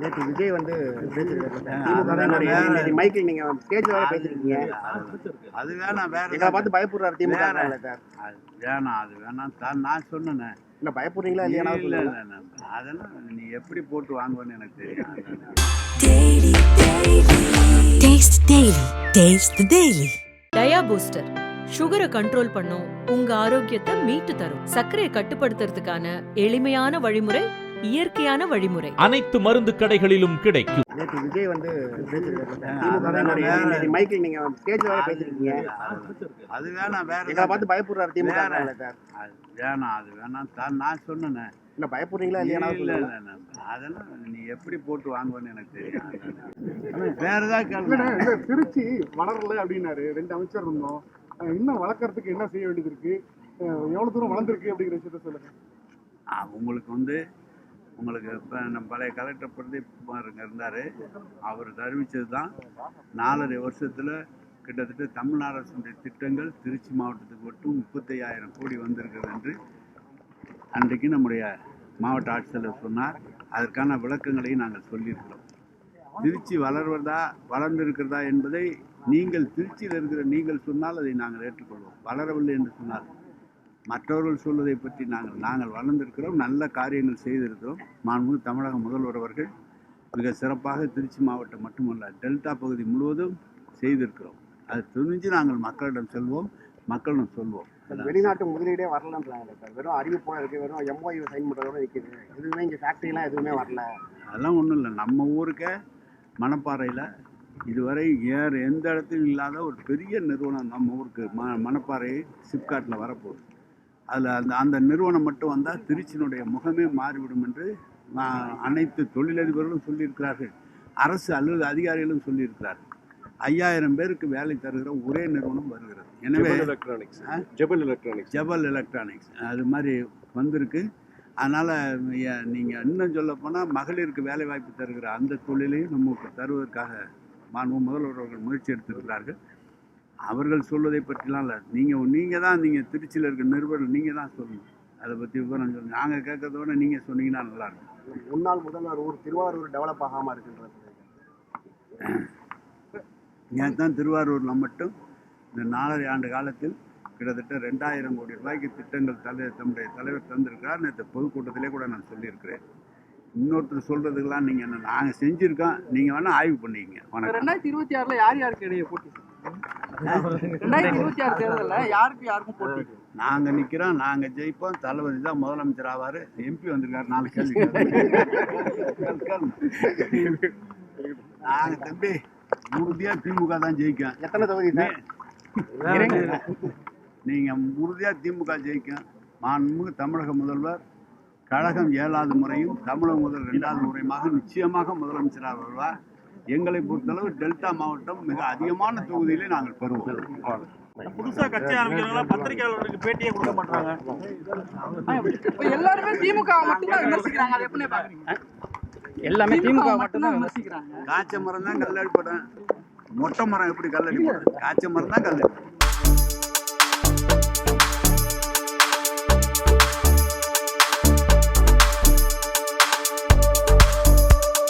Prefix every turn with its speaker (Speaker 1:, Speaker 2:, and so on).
Speaker 1: நேற்று விஜய் வந்து பேசியிருக்காரு. மைக்கில் நீங்க ஸ்டேஜ்ல வேற பேசிருக்கீங்க
Speaker 2: அது வேணாம் வேற
Speaker 1: எங்களை பார்த்து பயப்படுறாரு திமுக சார்.
Speaker 2: அது வேணாம் அது வேணாம். தான் நான் சொன்னேனே.
Speaker 1: இல்ல பயப்படுறீங்களா இல்லையா?
Speaker 2: இல்ல இல்ல. அதெல்லாம் நீ எப்படி போட்டு வாங்குவேன்னு எனக்கு தெரியும்
Speaker 3: Daily, daily. Taste Daily. Taste the Daily.
Speaker 4: Dia booster சுகரை கண்ட்ரோல் பண்ணும். உங்க ஆரோக்கியத்தை மீட்டு தரும். சர்க்கரையை கட்டுப்படுத்துறதுக்கான எளிமையான வழிமுறை இயற்கையான வழிமுறை.
Speaker 5: அனைத்து மருந்து கடைகளிலும் கிடைக்கும்.
Speaker 1: நேற்று விஜய் வந்து மைக்கில் நீங்க ஸ்டேஜ்ல வேற பேசிருக்கீங்க
Speaker 2: அது வேணாம் வேற.
Speaker 1: எங்களை பார்த்து பயப்படுறாரு
Speaker 2: அது வேணாம் அது வேணாம். தான் நான் சொன்னேனே.
Speaker 1: இல்ல பயப்படுறீங்களா இல்லையா?
Speaker 2: இல்ல. அதெல்லாம் நீ எப்படி போட்டு வாங்குவேன்னு எனக்கு தெரியும் வேற ஏதாவது கேள்வி
Speaker 6: திருச்சி வளரல அப்படின்னாரு. ரெண்டு அமைச்சர் இருந்தோம். இன்னும் வளர்க்கறதுக்கு என்ன செய்ய வேண்டியது இருக்கு? எவ்வளவு தூரம் வளர்ந்துருக்கு அப்படிங்கிற விஷயத்த சொல்லுங்க.
Speaker 2: ஆ, உங்களுக்கு வந்து உங்களுக்கு இப்போ நம்ம பழைய கலெக்டர் பிரதீப் குமாருங்க இருந்தார். அவர் அறிவிச்சது தான் நாலரை வருஷத்தில் கிட்டத்தட்ட தமிழ்நாடு அரசுடைய திட்டங்கள் திருச்சி மாவட்டத்துக்கு மட்டும் முப்பத்தையாயிரம் கோடி வந்திருக்கிறது என்று அன்றைக்கு நம்முடைய மாவட்ட ஆட்சித்தலைவர் சொன்னார். அதற்கான விளக்கங்களையும் நாங்கள் சொல்லியிருக்கிறோம். திருச்சி வளர்வதா வளர்ந்திருக்கிறதா என்பதை நீங்கள் திருச்சியில் இருக்கிற நீங்கள் சொன்னால் அதை நாங்கள் ஏற்றுக்கொள்வோம். வளரவில்லை என்று சொன்னால் மற்றவர்கள் சொல்வதை பற்றி நாங்கள் நாங்கள் வளர்ந்திருக்கிறோம் நல்ல காரியங்கள் செய்திருக்கிறோம். மாண்புமிகு தமிழக முதல்வர் அவர்கள் மிக சிறப்பாக திருச்சி மாவட்டம் மட்டுமல்ல டெல்டா பகுதி முழுவதும் செய்திருக்கிறோம். அது துணிஞ்சு நாங்கள் மக்களிடம் செல்வோம் மக்களிடம் சொல்வோம்.
Speaker 1: வெளிநாட்டு முதலீடே வரலன்றாங்க சார். வெறும் அறிவிப்போட இருக்கு வெறும் எம்ஓயு சைன் பண்றதோட நிக்குது. எதுவுமே இங்க ஃபேக்டரிலாம் எதுவுமே வரல.
Speaker 2: அதெல்லாம் ஒன்றும் இல்லை. நம்ம ஊருக்கே மணப்பாறையில் இதுவரை வேறு எந்த இடத்துலையும் இல்லாத ஒரு பெரிய நிறுவனம் நம்ம ஊருக்கு ம மணப்பாறை சிப்காட்டில் வரப்போகுது. அதில் அந்த அந்த நிறுவனம் மட்டும் வந்தால் திருச்சியினுடைய முகமே மாறிவிடும் என்று அனைத்து தொழிலதிபர்களும் சொல்லியிருக்கிறார்கள். அரசு அல்லது அதிகாரிகளும் சொல்லியிருக்கிறார்கள். ஐயாயிரம் பேருக்கு வேலை தருகிற ஒரே நிறுவனம் வருகிறது. எனவே
Speaker 6: electronics? Jebel electronics
Speaker 2: Jabal electronics அது மாதிரி வந்திருக்கு. அதனால் நீங்கள் இன்னும் சொல்ல போனால் மகளிருக்கு வேலை வாய்ப்பு தருகிற அந்த தொழிலையும் நமக்கு தருவதற்காக மாண்பு முதல்வர் அவர்கள் முயற்சி எடுத்திருக்கிறார்கள். அவர்கள் சொல்வதை பற்றிலாம் இல்லை. நீங்கள் நீங்கள் தான் நீங்கள் திருச்சியில் இருக்க நிருபர்கள் நீங்கள் தான் சொல்லணும். அதை பற்றி விவரம் சொல்லுங்கள் நாங்கள் கேட்கறத விட நீங்கள் சொன்னீங்கன்னா நல்லாயிருக்கும்
Speaker 1: முன்னாள் முதல்வர் ஊர் திருவாரூர் டெவலப் ஆகாம இருக்குன்றது.
Speaker 2: ஏன் தான் திருவாரூரில் மட்டும் இந்த நாலரை ஆண்டு காலத்தில் கிட்டத்தட்ட ரெண்டாயிரம் கோடி ரூபாய்க்கு திட்டங்கள் தலை தம்முடைய தலைவர் தந்திருக்கிறார். நேற்று பொதுக்கூட்டத்திலே கூட நான் சொல்லியிருக்கிறேன். இன்னொருத்தர் சொல்கிறதுக்கெல்லாம் நீங்கள் என்ன நாங்கள் செஞ்சுருக்கோம். நீங்கள் வேணால் ஆய்வு பண்ணிக்கங்க. வணக்கம்.
Speaker 7: ரெண்டாயிரத்தி இருபத்தி ஆறுல யார் யாருக்கு இடையே போட்டி? ரெண்டாயிரத்தி இருபத்தி ஆறு தேர்தல்ல யாருக்கு யாருக்கும் போட்டி
Speaker 2: நாங்கள் நிற்கிறோம் நாங்கள் ஜெயிப்போம். தளபதி தான் முதலமைச்சர் ஆவார். எம்பி வந்திருக்காரு நாலு கேள்வி. நாங்கள் தம்பி உறுதியாக திமுக தான் ஜெயிக்கும்.
Speaker 1: எத்தனை தொகுதி சார்?
Speaker 2: நீங்கள் உறுதியாக திமுக ஜெயிக்கும். மாண்புமிகு தமிழக முதல்வர் கழகம் ஏழாவது முறையும் தமிழக முதல் ரெண்டாவது முறையுமாக நிச்சயமாக முதலமைச்சராக வருவார் எங்களை பொறுத்தளவு டெல்டா மாவட்டம் மிக அதிகமான தொகுதியிலே நாங்கள் பெறுவோம்.
Speaker 8: புதுசா கட்சி ஆரம்பிக்கிறவங்க பத்திரிகையாளருக்கு பேட்டியே கொடுக்க மாட்டாங்க.
Speaker 7: இப்ப எல்லாருமே திமுக மட்டும்தான் விமர்சிக்கிறாங்க. அது எப்படி பாக்குறீங்க?
Speaker 1: எல்லாமே
Speaker 7: திமுக மட்டும்தான் விமர்சிக்கிறாங்க.
Speaker 2: காய்ச்ச மரம் தான் கல்லடிப்படும் மொட்டை மரம் எப்படி கல்லடிப்படும் காய்ச்ச மரம் தான் கல்லடிப்படும்